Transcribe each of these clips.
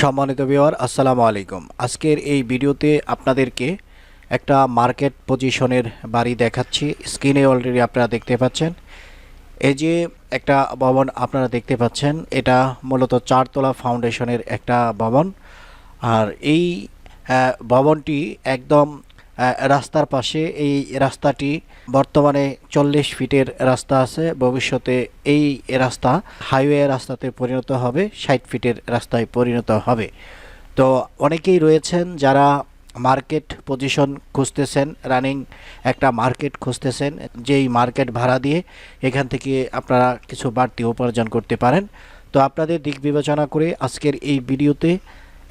সম্মানিত বিওয়ার আসসালামু আলাইকুম। আজকের এই ভিডিওতে আপনাদেরকে একটা মার্কেট পজিশনের বাড়ি দেখাচ্ছি। স্ক্রিনে অলরেডি আপনারা দেখতে পাচ্ছেন। এই যে একটা ভবন আপনারা দেখতে পাচ্ছেন, এটা মূলত চারতলা ফাউন্ডেশনের একটা ভবন। আর এই ভবনটি একদম রাস্তার পাশে এই রাস্তাটি বর্তমানে চল্লিশ ফিটের রাস্তা আছে। ভবিষ্যতে এই রাস্তা হাইওয়ে রাস্তাতে পরিণত হবে, ষাট ফিটের রাস্তায় পরিণত হবে। তো অনেকেই রয়েছেন যারা মার্কেট পজিশন খুঁজতেছেন, রানিং একটা মার্কেট খুঁজতেছেন, যেই মার্কেট ভাড়া দিয়ে এখান থেকে আপনারা কিছু বাড়তি উপার্জন করতে পারেন। তো আপনাদের দিক বিবেচনা করে আজকের এই ভিডিওতে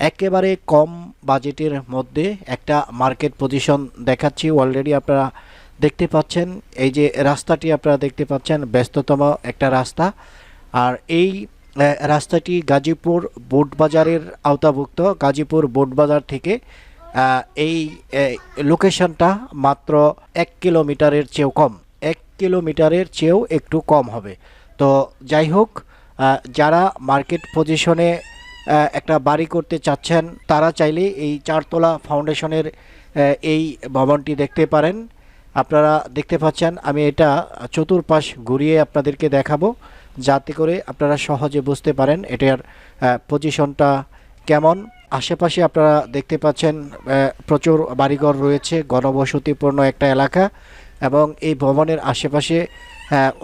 একেবারে কম বাজেটের মধ্যে একটা মার্কেট পজিশন দেখাচ্ছি অলরেডি আপনারা দেখতে পাচ্ছেন। এই যে রাস্তাটি আপনারা দেখতে পাচ্ছেন, ব্যস্ততম একটা রাস্তা। আর এই রাস্তাটি গাজীপুর বোট বাজারের আওতাভুক্ত। গাজীপুর বোট বাজার থেকে এই লোকেশনটা মাত্র এক কিলোমিটারের চেয়েও কম। এক কিলোমিটারের চেয়েও একটু কম হবে। তো যাই হোক যারা মার্কেট পজিশনে একটা বাড়ি করতে চাচ্ছেন, তারা চাইলে এই চারতলা ফাউন্ডেশনের এই ভবনটি দেখতে পারেন। আপনারা দেখতে পাচ্ছেন, আমি এটা চতুর্পাশ ঘুরিয়ে আপনাদেরকে দেখাবো, যাতে করে আপনারা সহজে বুঝতে পারেন এটার পজিশনটা কেমন। আশেপাশে আপনারা দেখতে পাচ্ছেন প্রচুর বাড়িঘর রয়েছে, ঘনবসতিপূর্ণ একটা এলাকা এবং এই ভবনের আশেপাশে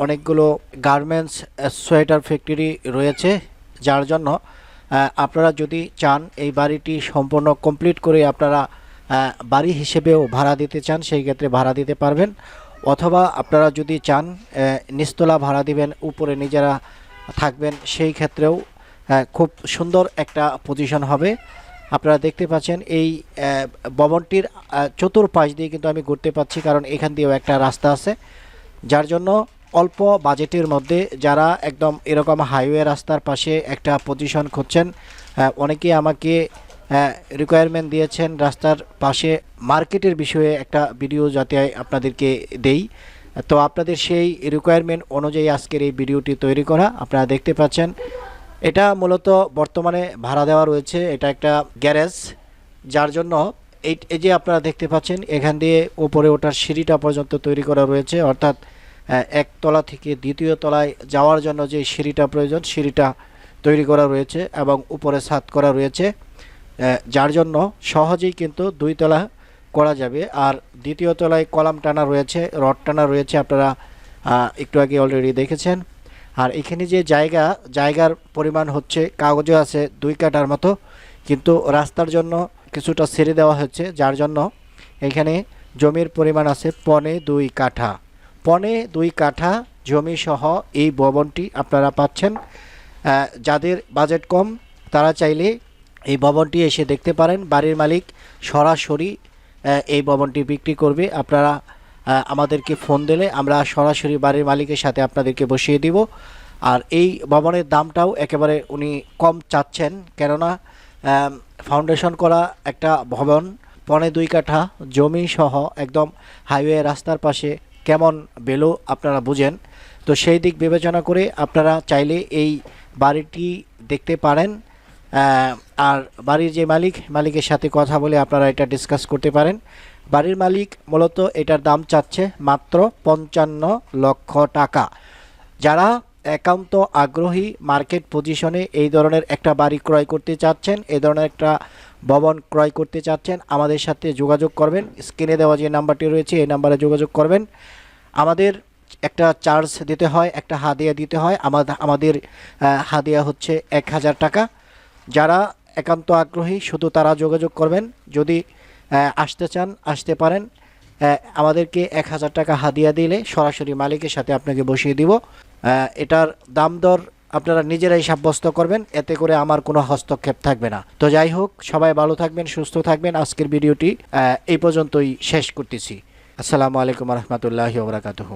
অনেকগুলো গার্মেন্টস সোয়েটার ফ্যাক্টরি রয়েছে, যার জন্য আপনারা যদি চান এই বাড়িটি সম্পূর্ণ কমপ্লিট করে আপনারা বাড়ি হিসেবেও ভাড়া দিতে চান, সেই ক্ষেত্রে ভাড়া দিতে পারবেন। অথবা আপনারা যদি চান নিস্তলা ভাড়া দিবেন, উপরে নিজেরা থাকবেন, সেই ক্ষেত্রেও খুব সুন্দর একটা পজিশন হবে। আপনারা দেখতে পাচ্ছেন এই ভবনটির চতুর্পাশ দিয়ে কিন্তু আমি ঘুরতে পাচ্ছি কারণ এখান দিয়েও একটা রাস্তা আছে। যার জন্য অল্প বাজেটের মধ্যে যারা একদম এরকম হাইওয়ে রাস্তার পাশে একটা পজিশন খুঁজছেন আহ, অনেকেই আমাকে রিকোয়ারমেন্ট দিয়েছেন রাস্তার পাশে মার্কেটের বিষয়ে একটা ভিডিও যাতে আপনাদেরকে দেই। তো আপনাদের সেই রিকোয়ারমেন্ট অনুযায়ী আজকের এই ভিডিওটি তৈরি করা আপনারা দেখতে পাচ্ছেন। এটা মূলত বর্তমানে ভাড়া দেওয়া রয়েছে এটা একটা গ্যারেজ যার জন্য এই যে আপনারা দেখতে পাচ্ছেন এখান দিয়ে উপরে ওঠার সিঁড়িটা পর্যন্ত তৈরি করা রয়েছে অর্থাৎ একতলা থেকে দ্বিতীয় তলায় যাওয়ার জন্য যে সিঁড়িটা প্রয়োজন, সিঁড়িটা তৈরি করা রয়েছে এবং উপরে ছাদ করা রয়েছে। যার জন্য সহজেই কিন্তু দুই তলা করা যাবে। আর দ্বিতীয় তলায় কলাম টানা রয়েছে, রড টানা রয়েছে, আপনারা একটু আগে অলরেডি দেখেছেন। আর এখানে যে জায়গা, জায়গার পরিমাণ হচ্ছে কাগজে আছে দুই কাটার মতো, কিন্তু রাস্তার জন্য কিছুটা ছেড়ে দেওয়া হচ্ছে, যার জন্য এখানে জমির পরিমাণ আছে পনে দুই কাঠা। পনে দুই কাঠা জমি সহ এই ভবনটি আপনারা পাচ্ছেন। যাদের বাজেট কম, তারা চাইলে এই ভবনটি এসে দেখতে পারেন। বাড়ির মালিক সরাসরি এই ভবনটি বিক্রি করবে। আপনারা আমাদেরকে ফোন দিলে আমরা সরাসরি বাড়ির মালিকের সাথে আপনাদেরকে বসিয়ে দিব। আর এই ভবনের দামটাও একেবারে উনি কম চাচ্ছেন। কেননা ফাউন্ডেশন করা একটা ভবন পনে দুই কাঠা জমি সহ একদম হাইওয়ে রাস্তার পাশে কেমন বেলো আপনারা বুঝেন। তো সেই দিক বিবেচনা করে আপনারা চাইলে এই বাড়িটি দেখতে পারেন। আর বাড়ির যে মালিক, মালিকের সাথে কথা বলে আপনারা এটা ডিসকাস করতে পারেন। বাড়ির মালিক মূলত এটার দাম চাচ্ছে মাত্র পঞ্চান্ন লক্ষ টাকা। যারা একান্ত আগ্রহী মার্কেট পজিশনে এই ধরনের একটা বাড়ি ক্রয় করতে চাচ্ছেন, এই ধরনের একটা ভবন ক্রয় করতে চাচ্ছেন, আমাদের সাথে যোগাযোগ করবেন। স্ক্রিনে দেওয়া যে নাম্বারটি রয়েছে, এই নাম্বারে যোগাযোগ করবেন। আমাদের একটা চার্জ দিতে হয়, একটা হাদিয়া দিতে হয়। আমাদের আমাদের হাদিয়া হচ্ছে এক হাজার টাকা। যারা একান্ত আগ্রহী, শুধু তারা যোগাযোগ করবেন। যদি আসতে চান, আসতে পারেন আমাদেরকে এক হাজার টাকা হাদিয়া দিলে সরাসরি মালিকের সাথে আপনাকে বসিয়ে দিব। এটার দাম দর আপনারা নিজেরাই সাব্যস্ত করবেন, এতে করে আমার কোনো হস্তক্ষেপ থাকবে না। তো যাই হোক, সবাই ভালো থাকবেন, সুস্থ থাকবেন। আজকের ভিডিওটি এই পর্যন্তই শেষ করতেছি। আসসালামু আলাইকুম রহমতুল্লাহ ওবরাকাতুহু